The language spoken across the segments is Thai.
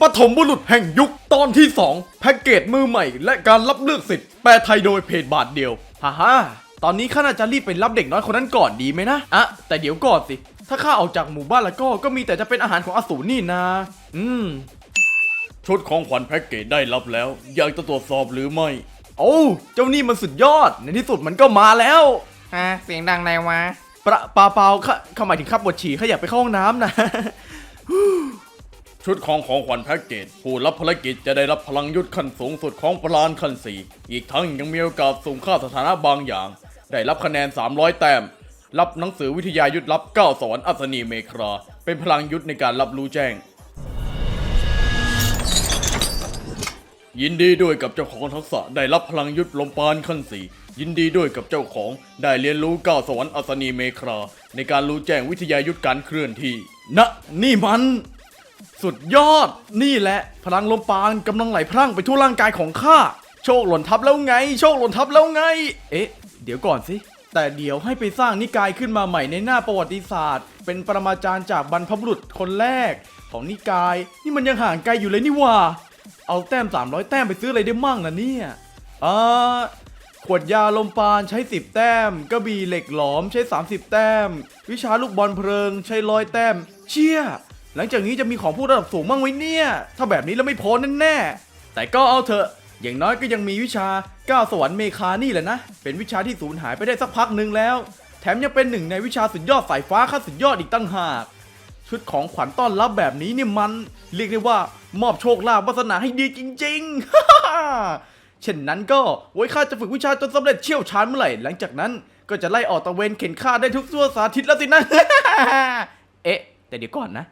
ปฐมบุรุษแห่งยุคตอนที่ 2 แพ็กเกจมือใหม่ และการรับเลือกสิทธิ์แปลไทยโดยเพจบาทเดียวฮ่าฮ่าตอนนี้ข้าน่าจะรีบไปรับเด็กน้อยคนนั้นก่อนดีไหมนะอะแต่เดี๋ยวก่อนสิ ถ้าข้าออกจากหมู่บ้านแล้วก็ก็มีแต่จะเป็นอาหารของอสูรนี่นะ อืม ชุดของขวัญแพ็กเกจได้รับแล้ว อยากจะตรวจสอบหรือไม่ โอ้เจ้านี่มันสุดยอด ในที่สุดมันก็มาแล้วฮะเสียงดังไรวะประปาเปล่าข้าข้าหมายถึงขับปวดฉี่ข้าอยากไปเข้าห้องน้ำนะ ชุดของของขวัญแพ็กเกจผู้รับภารกิจจะได้รับพลังยุทธขั้นสูงสุดของปราณขั้นสี่อีกทั้งยังมีโอกาสสูงค่าสถานะบางอย่าง ได้รับคะแนน 300 แต้ม รับหนังสือวิทยายุทธลับ9สวรรค์อัศนีเมครา เป็นพลังยุทธในการรับรู้แจ้ง ยินดีด้วยกับเจ้าของทักษะได้รับพลังยุทธลมปานขั้นสี่ยินดีด้วยกับเจ้าของได้เรียนรู้ก้าวสวรรค์อัศนีเมครา ในการรู้แจ้งวิทยายุทธการเคลื่อนที่นะนี่มัน สุดยอด นี่แหละ พลังลมปานกำลังไหลพรั่งไปทั่วร่างกายของข้า โชคหล่นทับแล้วไง โชคหล่นทับแล้วไง เอ๊ะ เดี๋ยวก่อนสิ แต่เดี๋ยวให้ไปสร้างนิกายขึ้นมาใหม่ในหน้าประวัติศาสตร์ เป็นปรมาจารย์จากบรรพบุรุษคนแรก ของนิกาย นี่มันยังห่างไกลอยู่เลยนี่ว่า เอาแต้ม 300 แต้มไปซื้ออะไรได้มั่งล่ะเนี่ยอ่าขวดยาลมปานใช้ 10 แต้มกระบี่เหล็กหลอมใช้ 30 แต้ม วิชาลูกบอลเพลิงใช้ร้อยแต้ม เชี่ย หลังจากนี้จะมีของผู้ระดับสูงมั่งไหมเนี่ย ถ้าแบบนี้แล้วไม่พอแน่ๆแต่ก็เอาเถอะ อย่างน้อยก็ยังมีวิชาก้าวสวรรค์เมคานี่แหละนะ เป็นวิชาที่สูญหายไปได้สักพักหนึ่งแล้ว แถมยังเป็นหนึ่งในวิชาสุดยอดสายฟ้าขั้นสุดยอดอีกตั้งหาก ชุดของขวัญต้อนรับแบบนี้นี่มัน เรียกได้ว่ามอบโชคลาภวาสนาให้ดีจริงๆ เช่นนั้นก็ไว้ข้าจะฝึกวิชาจนสำเร็จเชี่ยวชาญเมื่อไหร่ หลังจากนั้นก็จะไล่ออกตะเวนเข็นฆ่าได้ทุกทั่วสาธิตแล้วสินะ เอ๊ะ แต่เดี๋ยวก่อนนะ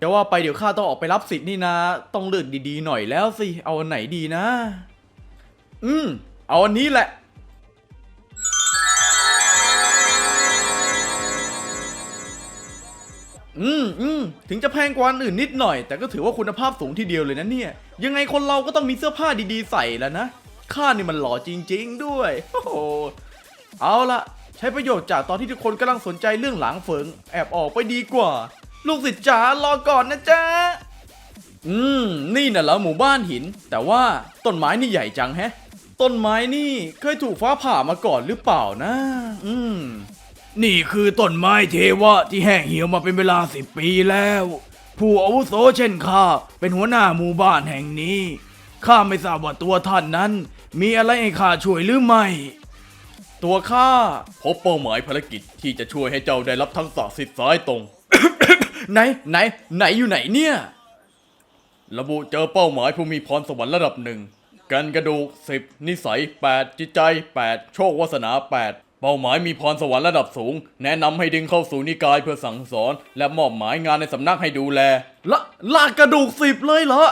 เดี๋ยวว่าไปเดี๋ยวข้าต้องออกไปรับสิทธิ์นี่นะ ต้องเลือกดีๆหน่อยแล้วสิ เอาอันไหนดีนะ อืม เอาอันนี้แหละ อืมอืมถึงจะแพงกว่าอันอื่นนิดหน่อย แต่ก็ถือว่าคุณภาพสูงทีเดียวเลยนะเนี่ย ยังไงคนเราก็ต้องมีเสื้อผ้าดีๆใส่แล้วนะ ข้านี่มันหล่อจริง ๆ ด้วย โอ้โห เอาละใช้ประโยชน์จากตอนที่ทุกคนกำลังสนใจเรื่องหลังเฟิงแอบออกไปดีกว่า ลูกศิษย์จ๋ารอก่อนนะจ๊ะ อืม นี่น่ะเหรอหมู่บ้านหิน แต่ว่าต้นไม้นี่ใหญ่จังแฮะ ต้นไม้นี่เคยถูกฟ้าผ่ามาก่อนหรือเปล่านะ อืม นี่คือต้นไม้เทวะที่แห้งเหี่ยวมาเป็นเวลาสิบปีแล้ว ผู้อาวุโสเช่นข้าเป็นหัวหน้าหมู่บ้านแห่งนี้ข้าไม่ทราบว่าตัวท่านนั้น มีอะไรให้ข้าช่วยหรือไม่ ตัวข้าพบเป้าหมายภารกิจที่จะช่วยให้เจ้าได้รับทักษะสิทธิ์สายตรง ไหนไหน ไหนอยู่ไหนเนี่ย ระบุเจอเป้าหมายผู้มีพรสวรรค์ระดับหนึ่งกันกระดูก10นิสัย8จิตใจ8โชควาสนา8เป้าหมายมีพรสวรรค์ระดับสูง แนะนำให้ดึงเข้าสู่นิกายเพื่อสั่งสอน และมอบหมายงานในสำนักให้ดูแลละลากกระดูกสิบเลยเหรอ